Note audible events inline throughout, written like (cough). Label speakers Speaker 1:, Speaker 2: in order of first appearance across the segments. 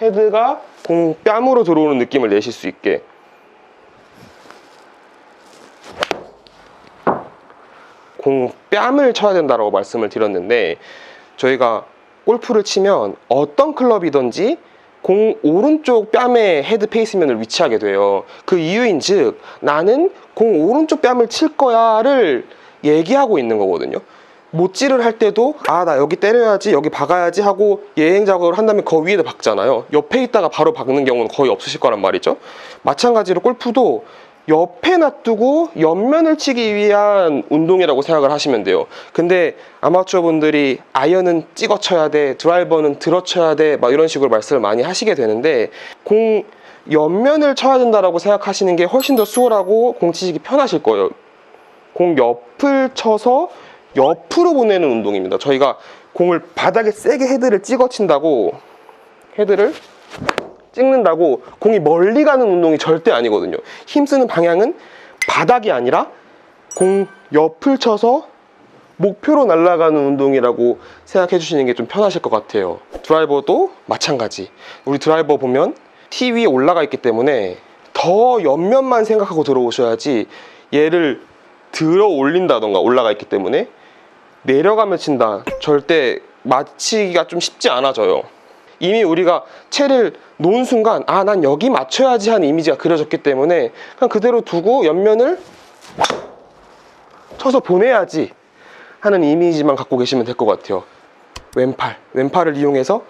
Speaker 1: 헤드가 공 뺨으로 들어오는 느낌을 내실 수 있게 공 뺨을 쳐야 된다고 말씀을 드렸는데 저희가 골프를 치면 어떤 클럽이든지 공 오른쪽 뺨에 헤드 페이스면을 위치하게 돼요. 그 이유인 즉 나는 공 오른쪽 뺨을 칠 거야를 얘기하고 있는 거거든요. 못질을 할 때도 아 나 여기 때려야지 여기 박아야지 하고 예행 작업을 한 다음에 그 위에다 박잖아요. 옆에 있다가 바로 박는 경우는 거의 없으실 거란 말이죠. 마찬가지로 골프도 옆에 놔두고 옆면을 치기 위한 운동이라고 생각을 하시면 돼요. 근데 아마추어 분들이 아이언은 찍어 쳐야 돼, 드라이버는 들어 쳐야 돼, 막 이런 식으로 말씀을 많이 하시게 되는데 공 옆면을 쳐야 된다라고 생각하시는 게 훨씬 더 수월하고 공 치시기 편하실 거예요. 공 옆을 쳐서 옆으로 보내는 운동입니다. 저희가 공을 바닥에 세게 헤드를 찍어 친다고 헤드를 찍는다고 공이 멀리 가는 운동이 절대 아니거든요. 힘쓰는 방향은 바닥이 아니라 공 옆을 쳐서 목표로 날아가는 운동이라고 생각해 주시는 게 좀 편하실 것 같아요. 드라이버도 마찬가지. 우리 드라이버 보면 티 위에 올라가 있기 때문에 더 옆면만 생각하고 들어오셔야지 얘를 들어 올린다던가 올라가 있기 때문에 내려가며 친다. 절대 맞히기가 좀 쉽지 않아져요. 이미 우리가 채를 놓은 순간 아 난 여기 맞춰야지 하는 이미지가 그려졌기 때문에 그냥 그대로 두고 옆면을 쳐서 보내야지 하는 이미지만 갖고 계시면 될 것 같아요. 왼팔, 왼팔을 이용해서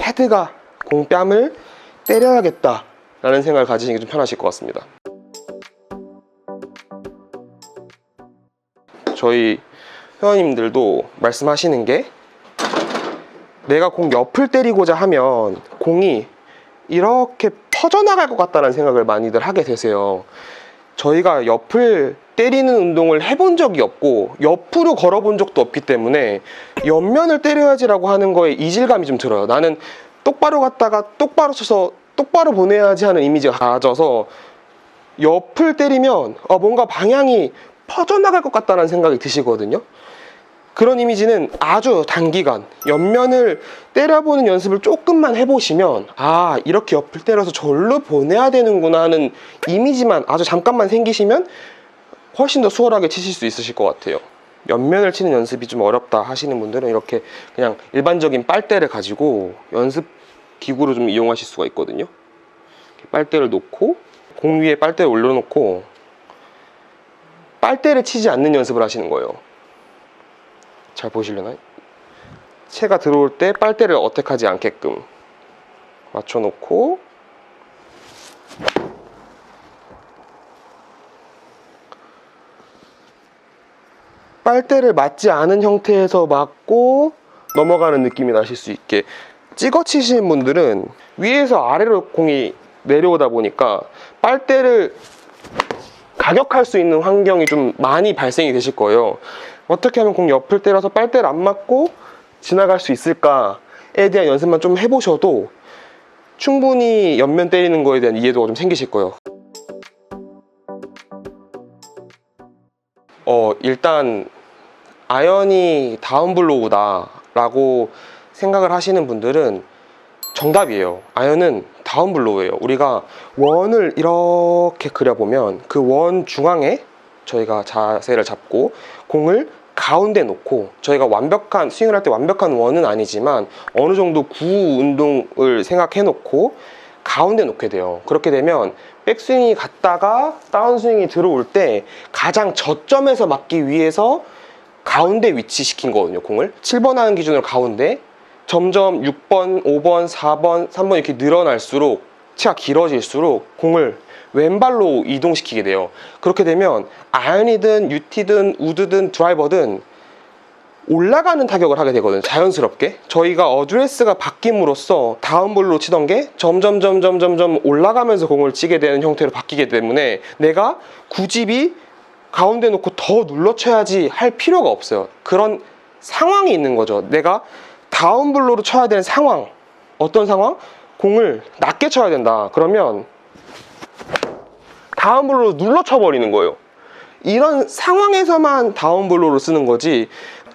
Speaker 1: 헤드가 공뺨을 때려야겠다 라는 생각을 가지시는 게 좀 편하실 것 같습니다. 저희 회원님들도 말씀하시는 게 내가 공 옆을 때리고자 하면 공이 이렇게 퍼져나갈 것 같다는 생각을 많이들 하게 되세요. 저희가 옆을 때리는 운동을 해본 적이 없고 옆으로 걸어본 적도 없기 때문에 옆면을 때려야지라고 하는 거에 이질감이 좀 들어요. 나는 똑바로 갔다가 똑바로 쳐서 똑바로 보내야지 하는 이미지가 가져서 옆을 때리면 어, 뭔가 방향이 퍼져나갈 것 같다는 생각이 드시거든요. 그런 이미지는 아주 단기간 옆면을 때려보는 연습을 조금만 해보시면 아 이렇게 옆을 때려서 절로 보내야 되는구나 하는 이미지만 아주 잠깐만 생기시면 훨씬 더 수월하게 치실 수 있으실 것 같아요. 옆면을 치는 연습이 좀 어렵다 하시는 분들은 이렇게 그냥 일반적인 빨대를 가지고 연습 기구로 좀 이용하실 수가 있거든요. 빨대를 놓고 공 위에 빨대를 올려놓고 빨대를 치지 않는 연습을 하시는 거예요 잘 보시려나요? 채가 들어올 때 빨대를 어택하지 않게끔 맞춰놓고 빨대를 맞지 않은 형태에서 맞고 넘어가는 느낌이 나실 수 있게 찍어 치시는 분들은 위에서 아래로 공이 내려오다 보니까 빨대를 가격할 수 있는 환경이 좀 많이 발생이 되실 거예요. 어떻게 하면 공 옆을 때려서 빨대를 안 맞고 지나갈 수 있을까에 대한 연습만 좀 해보셔도 충분히 옆면 때리는 거에 대한 이해도가 좀 생기실 거예요. 어, 일단 아연이 다운블로우다 라고 생각을 하시는 분들은 정답이에요. 아연은 다운블로우예요. 우리가 원을 이렇게 그려보면 그 원 중앙에 저희가 자세를 잡고 공을 가운데 놓고 저희가 완벽한 스윙을 할 때 완벽한 원은 아니지만 어느 정도 구 운동을 생각해 놓고 가운데 놓게 돼요. 그렇게 되면 백스윙이 갔다가 다운스윙이 들어올 때 가장 저점에서 맞기 위해서 가운데 위치시킨 거거든요, 공을. 7번 하는 기준으로 가운데 점점 6번, 5번, 4번, 3번 이렇게 늘어날수록 치가 길어질수록 공을 왼발로 이동시키게 돼요. 그렇게 되면 아연이든 유티든 우드든 드라이버든 올라가는 타격을 하게 되거든요. 자연스럽게. 저희가 어드레스가 바뀜으로써 다운볼로 치던 게 점점 점점 점점 올라가면서 공을 치게 되는 형태로 바뀌게 때문에 내가 구집이 가운데 놓고 더 눌러쳐야지 할 필요가 없어요. 그런 상황이 있는 거죠. 내가 다운블로로 쳐야 되는 상황. 어떤 상황? 공을 낮게 쳐야 된다. 그러면 다운블로로 눌러 쳐 버리는 거예요. 이런 상황에서만 다운블로를 쓰는 거지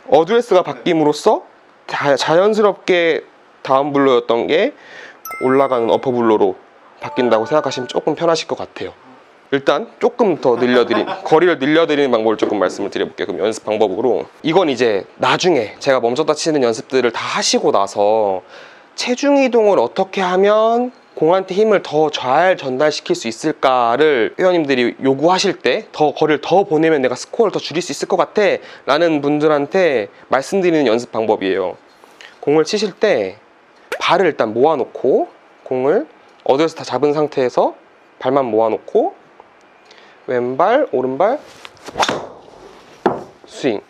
Speaker 1: 어드레스가 바뀜으로써 자, 자연스럽게 다운블로였던 게 올라가는 어퍼블로로 바뀐다고 생각하시면 조금 편하실 것 같아요. 일단 조금 더 늘려드린 (laughs) 거리를 늘려드리는 방법을 조금 말씀을 드려볼게요. 그럼 연습 방법으로 이건 이제 나중에 제가 멈췄다 치는 연습들을 다 하시고 나서 체중 이동을 어떻게 하면 공한테 힘을 더 잘 전달시킬 수 있을까를 회원님들이 요구하실 때 더 거리를 더 보내면 내가 스코어를 더 줄일 수 있을 것 같아 라는 분들한테 말씀드리는 연습 방법이에요. 공을 치실 때 발을 일단 모아놓고 공을 어디에서 다 잡은 상태에서 발만 모아놓고 왼발 오른발 스윙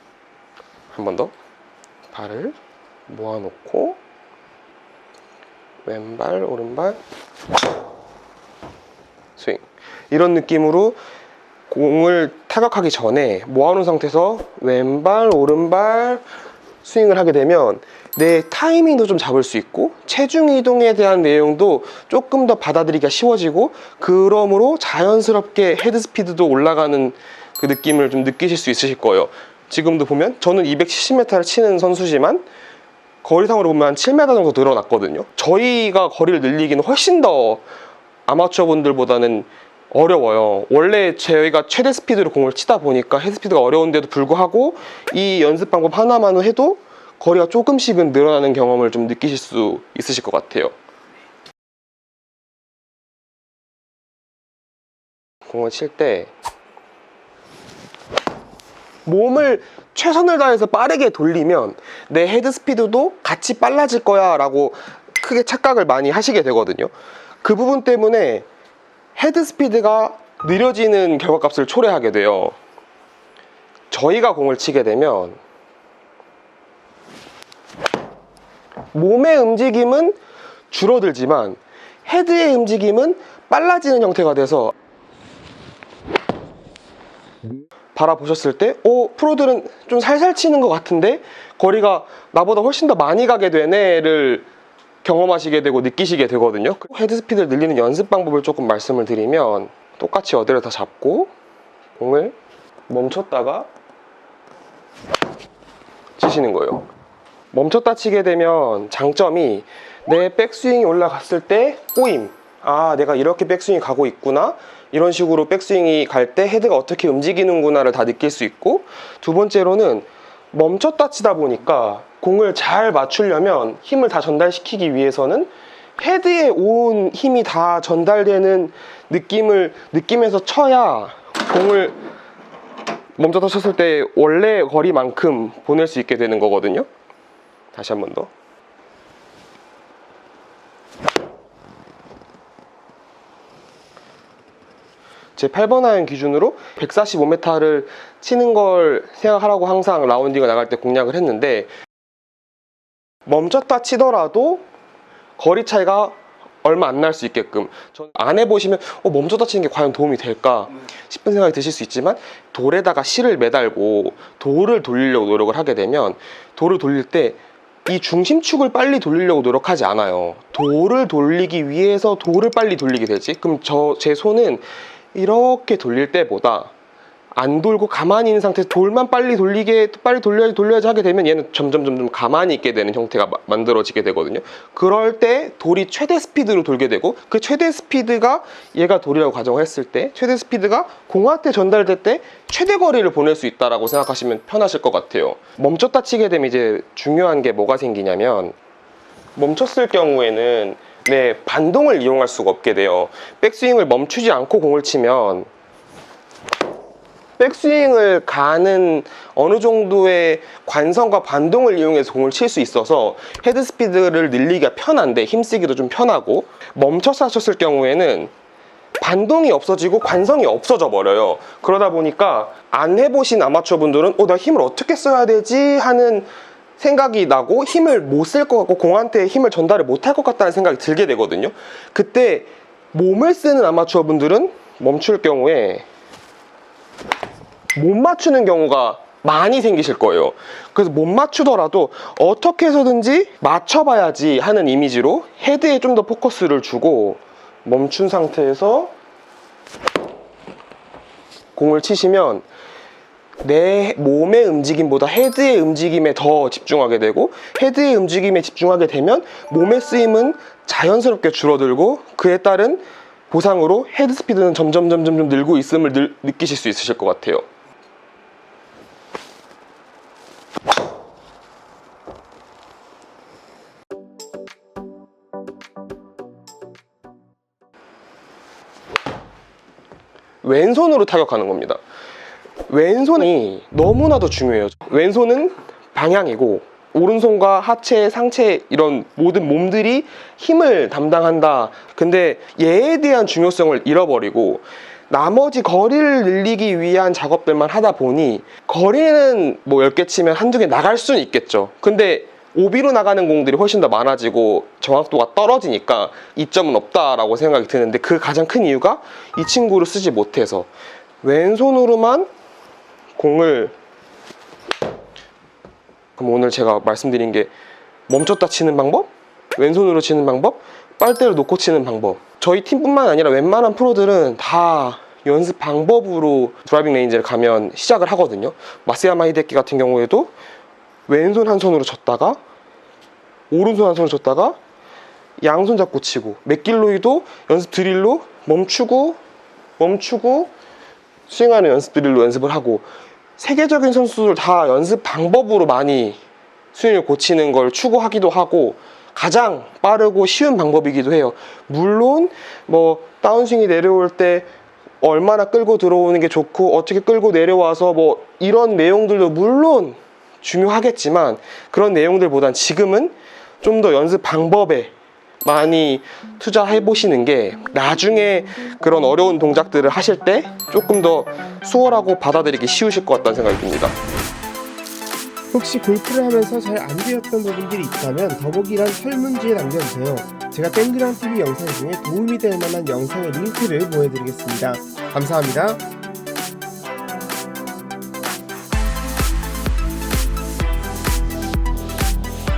Speaker 1: 한 번 더 발을 모아놓고 왼발 오른발 스윙 이런 느낌으로 공을 타격하기 전에 모아놓은 상태에서 왼발 오른발 스윙을 하게 되면 내 타이밍도 좀 잡을 수 있고 체중 이동에 대한 내용도 조금 더 받아들이기가 쉬워지고 그러므로 자연스럽게 헤드 스피드도 올라가는 그 느낌을 좀 느끼실 수 있으실 거예요. 지금도 보면 저는 270m를 치는 선수지만 거리상으로 보면 한 7m 정도 늘어났거든요. 저희가 거리를 늘리기는 훨씬 더 아마추어 분들보다는 어려워요. 원래 저희가 최대 스피드로 공을 치다 보니까 헤드 스피드가 어려운데도 불구하고 이 연습 방법 하나만 해도 거리가 조금씩은 늘어나는 경험을 좀 느끼실 수 있으실 것 같아요. 공을 칠 때 몸을 최선을 다해서 빠르게 돌리면 내 헤드 스피드도 같이 빨라질 거야 라고 크게 착각을 많이 하시게 되거든요. 그 부분 때문에 헤드 스피드가 느려지는 결과값을 초래하게 돼요. 저희가 공을 치게 되면 몸의 움직임은 줄어들지만 헤드의 움직임은 빨라지는 형태가 돼서 바라보셨을 때, 오, 프로들은 좀 살살 치는 것 같은데, 거리가 나보다 훨씬 더 많이 가게 되네를 경험하시게 되고 느끼시게 되거든요. 헤드 스피드를 늘리는 연습 방법을 조금 말씀을 드리면, 똑같이 어디를 다 잡고, 공을 멈췄다가 치시는 거예요. 멈췄다 치게 되면 장점이 내 백스윙이 올라갔을 때 꼬임. 아, 내가 이렇게 백스윙이 가고 있구나. 이런 식으로 백스윙이 갈 때 헤드가 어떻게 움직이는구나를 다 느낄 수 있고 두 번째로는 멈췄다 치다 보니까 공을 잘 맞추려면 힘을 다 전달시키기 위해서는 헤드에 온 힘이 다 전달되는 느낌을 느끼면서 쳐야 공을 멈췄다 쳤을 때 원래 거리만큼 보낼 수 있게 되는 거거든요. 다시 한 번 더. 제 8번 아이언 기준으로 145m를 치는 걸 생각하라고 항상 라운딩을 나갈 때 공략을 했는데 멈췄다 치더라도 거리 차이가 얼마 안 날 수 있게끔 전안 해보시면 어, 멈췄다 치는 게 과연 도움이 될까 싶은 생각이 드실 수 있지만 돌에다가 실을 매달고 돌을 돌리려고 노력을 하게 되면 돌을 돌릴 때 이 중심축을 빨리 돌리려고 노력하지 않아요. 돌을 돌리기 위해서 돌을 빨리 돌리게 되지. 그럼 저 제 손은 이렇게 돌릴 때보다 안 돌고 가만히 있는 상태에서 돌만 빨리 돌리게 빨리 돌려야지 돌려야지 하게 되면 얘는 점점 점점 가만히 있게 되는 형태가 마- 만들어지게 되거든요. 그럴 때 돌이 최대 스피드로 돌게 되고 그 최대 스피드가 얘가 돌이라고 가정했을 때 최대 스피드가 공한테 전달될 때 최대 거리를 보낼 수 있다라고 생각하시면 편하실 것 같아요. 멈췄다 치게 되면 이제 중요한 게 뭐가 생기냐면 멈췄을 경우에는 내 반동을 이용할 수가 없게 돼요. 백스윙을 멈추지 않고 공을 치면 백스윙을 가는 어느 정도의 관성과 반동을 이용해서 공을 칠 수 있어서 헤드 스피드를 늘리기가 편한데 힘쓰기도 좀 편하고 멈춰서 하셨을 경우에는 반동이 없어지고 관성이 없어져 버려요. 그러다 보니까 안 해보신 아마추어 분들은 어, 나 힘을 어떻게 써야 되지? 하는 생각이 나고 힘을 못 쓸 것 같고 공한테 힘을 전달을 못 할 것 같다는 생각이 들게 되거든요. 그때 몸을 쓰는 아마추어 분들은 멈출 경우에 못 맞추는 경우가 많이 생기실 거예요. 그래서 못 맞추더라도 어떻게 해서든지 맞춰봐야지 하는 이미지로 헤드에 좀 더 포커스를 주고 멈춘 상태에서 공을 치시면 내 몸의 움직임보다 헤드의 움직임에 더 집중하게 되고 헤드의 움직임에 집중하게 되면 몸의 쓰임은 자연스럽게 줄어들고 그에 따른 보상으로 헤드 스피드는 점점 점점 점 늘고 있음을 늘- 느끼실 수 있으실 것 같아요. 왼손으로 타격하는 겁니다. 왼손이 너무나도 중요해요. 왼손은 방향이고 오른손과 하체, 상체 이런 모든 몸들이 힘을 담당한다. 근데 얘에 대한 중요성을 잃어버리고 나머지 거리를 늘리기 위한 작업들만 하다 보니 거리는 뭐 10개 치면 한두 개 나갈 수는 있겠죠. 근데 오비로 나가는 공들이 훨씬 더 많아지고 정확도가 떨어지니까 이점은 없다라고 생각이 드는데 그 가장 큰 이유가 이 친구를 쓰지 못해서 왼손으로만 공을 그럼 오늘 제가 말씀드린 게 멈췄다 치는 방법, 왼손으로 치는 방법, 빨대를 놓고 치는 방법. 저희 팀뿐만 아니라 웬만한 프로들은 다 연습 방법으로 드라이빙 레인지를 가면 시작을 하거든요. 마스야마 히데키 같은 경우에도 왼손 한 손으로 쳤다가 오른손 한 손으로 쳤다가 양손 잡고 치고 맥길로이도 연습 드릴로 멈추고 멈추고 스윙하는 연습 드릴로 연습을 하고 세계적인 선수들 다 연습 방법으로 많이 스윙을 고치는 걸 추구하기도 하고 가장 빠르고 쉬운 방법이기도 해요. 물론 뭐 다운스윙이 내려올 때 얼마나 끌고 들어오는 게 좋고 어떻게 끌고 내려와서 뭐 이런 내용들도 물론 중요하겠지만 그런 내용들보단 지금은 좀 더 연습 방법에 많이 투자해 보시는 게 나중에 그런 어려운 동작들을 하실 때 조금 더 수월하고 받아들이기 쉬우실 것 같다는 생각이 듭니다.
Speaker 2: 혹시 골프를 하면서 잘 안 되었던 부분들이 있다면 더보기란 설문지에 남겨주세요. 제가 땡그랑 TV 영상 중에 도움이 될 만한 영상의 링크를 보내드리겠습니다. 감사합니다.